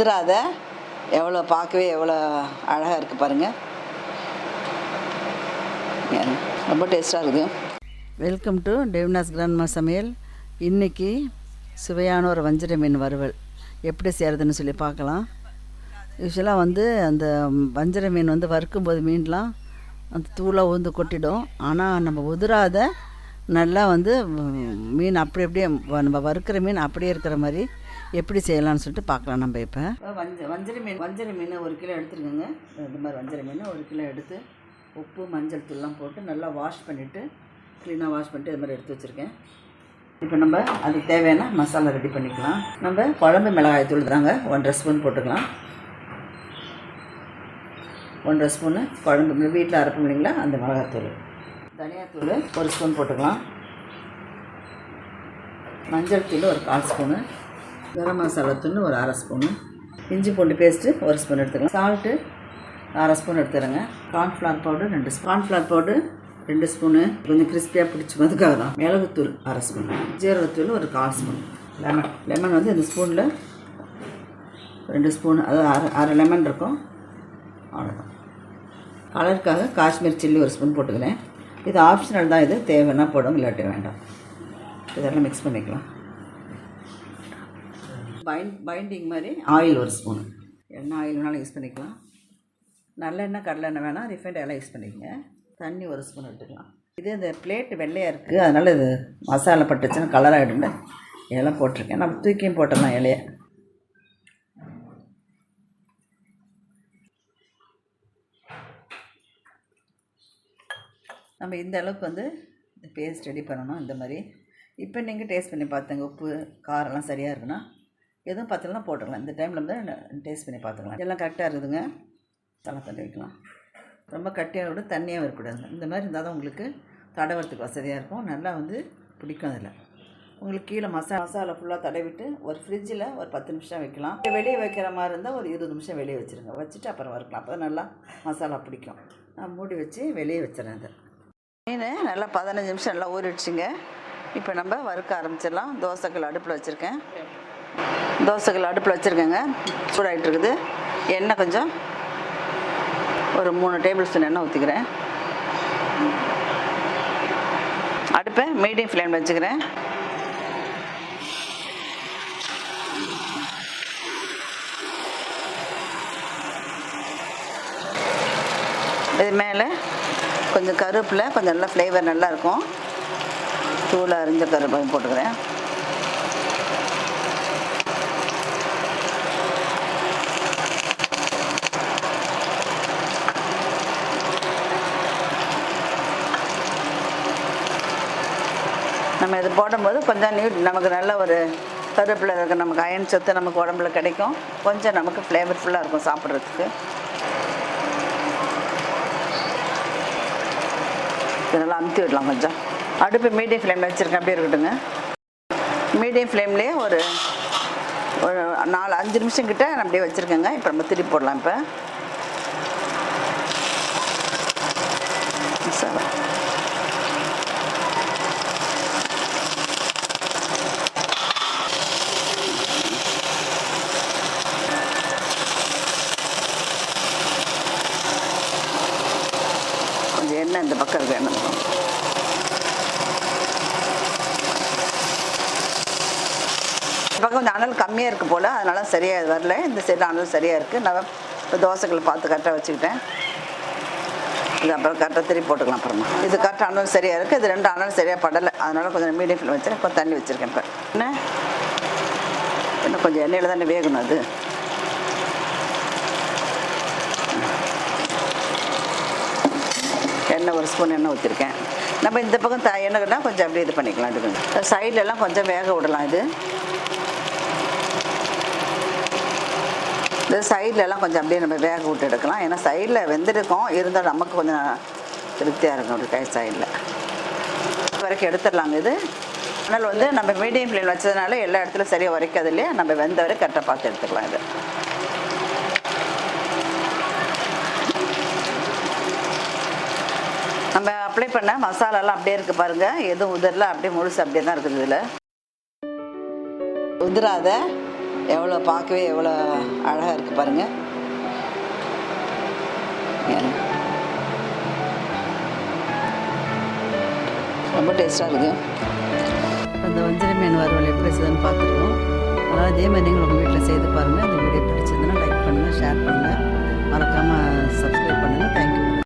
உதிராத எவ்வளோ பார்க்கவே எவ்வளோ அழகாக இருக்குது பாருங்கள் ரொம்ப டேஸ்ட்டாக இருக்குது வெல்கம் டு டெவினாஸ் கிராண்ட்மா சமையல் இன்றைக்கி சுவையான ஒரு வஞ்சிர மீன் வறுவல். எப்படி செய்கிறதுன்னு சொல்லி பார்க்கலாம். யூஸ்வலாக வந்து அந்த வஞ்சிர மீன் வந்து வறுக்கும்போது மீன்லாம் அந்த தூளாக உந்து கொட்டிடும். ஆனால் நம்ம உதிராத நல்லா வந்து மீன் அப்படி அப்படியே வ- நம்ம வறுக்கிற மீன் அப்படியே இருக்கிற மாதிரி எப்படி செய்யலாம்னு சொல்லிட்டு பார்க்கலாம். நம்ம இப்போ வஞ்ச வஞ்சர மீன் வஞ்சர மீன் ஒரு கிலோ எடுத்துருக்கோங்க. இந்த மாதிரி வஞ்சர மீன் ஒரு கிலோ எடுத்து உப்பு மஞ்சள் தூள்லாம் போட்டு நல்லா வாஷ் பண்ணிவிட்டு க்ளீனாக வாஷ் பண்ணிட்டு இது மாதிரி எடுத்து வச்சுருக்கேன். இப்போ நம்ம அதுக்கு தேவையான மசாலா ரெடி பண்ணிக்கலாம். நம்ம குழம்பு மிளகாய் தூள் தாங்க ஒன்றரை ஸ்பூன் போட்டுக்கலாம். ஒன்றரை ஸ்பூனு குழம்பு வீட்டில் அரைப்போம் இல்லைங்களா அந்த மிளகாத்தூள் தனியாத்தூள் ஒரு ஸ்பூன் போட்டுக்கலாம். மஞ்சள் தூள் ஒரு கால் ஸ்பூனு கரம் மசாலா தூள் ஒரு அரை ஸ்பூனு. இஞ்சி பூண்டு பேஸ்ட்டு ஒரு ஸ்பூன் எடுத்துக்கலாம். சால்ட்டு அரை ஸ்பூன் எடுத்துருங்க கார்ன்ஃப்ளவர் பவுடர் ரெண்டு ஸ்பூன். கார்ன்ஃப்ளவர் பவுடர் ரெண்டு ஸ்பூனு. கொஞ்சம் கிறிஸ்பியாக பிடிச்சதுக்காக தான் மிளகுத்தூள் அரை ஸ்பூன். ஜீரகத்தூள் ஒரு கால் ஸ்பூன். லெமன் லெமன் வந்து இந்த ஸ்பூனில் ரெண்டு ஸ்பூன். அதாவது அரை அரை லெமன் இருக்கும். அவ்வளோதான் கலருக்காக காஷ்மீர் சில்லி ஒரு ஸ்பூன் போட்டுக்கிறேன். இது ஆப்ஷனல் தான். இது தேவைன்னா போடும் இல்லாட்டி வேண்டாம். இதெல்லாம் மிக்ஸ் பண்ணிக்கலாம். பைண்ட் பைண்டிங் மாதிரி. ஆயில் ஒரு ஸ்பூன் எண்ணெய் ஆயில் வேணாலும் யூஸ் பண்ணிக்கலாம். நல்லெண்ணெய் கடலெண்ணெய் வேணால் ரிஃபைண்ட் எல்லாம் யூஸ் பண்ணிக்கங்க. தண்ணி ஒரு ஸ்பூன் எடுத்துக்கலாம். இது இந்த பிளேட் வெள்ளையாக இருக்குது அதனால் இது மசாலா பட்டுச்சுன்னா கலர் ஆகிடும்ல இலை போட்டிருக்கேன். நம்ம தூக்கியும் போட்டுடலாம் இலையை. நம்ம இந்த அளவுக்கு வந்து இந்த பேஸ்ட் ரெடி பண்ணணும். இந்த மாதிரி. இப்போ நீங்கள் டேஸ்ட் பண்ணி பார்த்துங்க உப்பு காரம்லாம் சரியாக இருக்குன்னா. எதுவும் பார்த்தலாம் போட்டுக்கலாம். இந்த டைமில் வந்து டேஸ்ட் பண்ணி பார்த்துக்கலாம். எல்லாம் கரெக்டாக இருக்குதுங்க. தலை தண்ணி வைக்கலாம். ரொம்ப கட்டியாக விட தண்ணியாக வரக்கூடாது இந்த மாதிரி இருந்தால் தான் உங்களுக்கு தடவறதுக்கு வசதியாக இருக்கும். நல்லா வந்து பிடிக்கும் அதில். உங்களுக்கு கீழே மசாலா மசாலா ஃபுல்லாக தடவிட்டு ஒரு ஃப்ரிட்ஜில் ஒரு பத்து நிமிஷம் வைக்கலாம். வெளியே வைக்கிற மாதிரி இருந்தால் ஒரு இருபது நிமிஷம் வெளியே வச்சுருங்க. வச்சுட்டு அப்புறம் வறுக்கலாம். அப்போ நல்லா மசாலா பிடிக்கும். நான் மூடி வச்சு வெளியே வச்சிடறேன் அதை மீன் நல்லா பதினஞ்சு நிமிஷம் நல்லா ஊறிடுச்சுங்க. இப்போ நம்ம வறுக்க ஆரம்பிச்சிடலாம். தோசைக்கல் அடுப்பில் வச்சுருக்கேன். தோசைகள் அடுப்பில் வச்சுருக்கேங்க. சூடாகிட்டு இருக்குது எண்ணெய் கொஞ்சம் ஒரு மூணு டேபிள் ஸ்பூன் எண்ணெய் ஊற்றிக்கிறேன் அடுப்பை மீடியம் ஃப்ளேமில் வச்சுக்கிறேன். இது மேலே கொஞ்சம் கருப்பில் கொஞ்சம் நல்லா ஃப்ளேவர் நல்லாயிருக்கும். தூளை அரிஞ்ச கருப்பையும் போட்டுக்கிறேன். நம்ம இது போடும்போது கொஞ்சம் நியூ நமக்கு நல்ல ஒரு கருவேப்பிலை இருக்க. நமக்கு அயன் சத்து நமக்கு உடம்புல கிடைக்கும். கொஞ்சம் நமக்கு ஃப்ளேவர்ஃபுல்லாக இருக்கும் சாப்பிட்றதுக்கு. இதெல்லாம் அமுத்தி விடலாம் கொஞ்சம். அடுப்பு மீடியம் ஃப்ளேமில் வச்சுருக்கேன். அப்படியே இருக்கட்டுங்க. மீடியம் ஃப்ளேம்லேயே ஒரு ஒரு நாலு அஞ்சு நிமிஷம் கிட்டே நான் அப்படியே வச்சுருக்கேங்க. இப்போ நம்ம திருப்பி போடலாம் இப்போ. எண்ணெய் இந்த பக்கம் இருக்கு எண்ணெய். பக்கம். இந்த கொஞ்சம் அனல் கம்மியாக இருக்குது போல் அதனால சரியாக இது வரல. இந்த சைடு அனல் சரியாக இருக்குது நான் இப்போ தோசைகளை பார்த்து கரெக்டாக வச்சுக்கிட்டேன். இது அப்புறம் கரெக்டாக திருப்பி போட்டுக்கலாம் அப்புறமா. இது கரெக்டாக அனல் சரியாக இருக்குது இது ரெண்டு அனல் சரியாக படலை. அதனால் கொஞ்சம் மீடியம் ஃபில் வச்சுருக்கேன் கொஞ்சம் தண்ணி வச்சுருக்கேன் இப்போ. என்ன? இன்னும் கொஞ்சம் எண்ணெயில் தானே வேகணும் அது. எண்ணெய் ஒரு ஸ்பூன் எண்ணெய் ஊற்றிருக்கேன் நம்ம இந்த பக்கம் த எண்ணெய்னா கொஞ்சம் அப்படியே இது பண்ணிக்கலாம் இது சைட்லலாம் எல்லாம் கொஞ்சம் வேக விடலாம் இது. இந்த சைட்லலாம் கொஞ்சம் அப்படியே நம்ம வேக விட்டு எடுக்கலாம். ஏன்னா சைடில் வெந்திருக்கோம். இருந்தால் நமக்கு கொஞ்சம் திருப்தியாக இருக்கும் அப்படி கை சைடில் வரைக்கும் எடுத்துடலாங்க இது. அதனால் வந்து நம்ம மீடியம் ஃப்ளேம் வச்சதுனால எல்லா இடத்துலையும் சரியாக வரைக்காது இல்லையா? நம்ம வெந்த வரை கரெக்டாக பார்த்து எடுத்துக்கலாம் இது. அப்ளை பண்ண மசாலாலாம் அப்படியே இருக்குது பாருங்கள் எதுவும் உதிரல அப்படியே முழுசு அப்படியே தான் இருக்குது இதில். உதிராத எவ்வளோ பார்க்கவே எவ்வளோ அழகாக இருக்குது பாருங்கள் ரொம்ப டேஸ்ட்டாக இருக்கு. அந்த வஞ்சரி மீன் வறுவல் எப்படி செய்யுதுன்னு பார்த்துருக்கோம் அதனால் அதே மாதிரி நீங்கள் உங்கள் வீட்டில் செய்து பாருங்கள் இந்த வீடியோ பிடிச்சிருந்தனா லைக் பண்ணுங்கள் ஷேர் பண்ணுங்கள் மறக்காமல் சப்ஸ்கிரைப் பண்ணுங்கள் தேங்க்யூ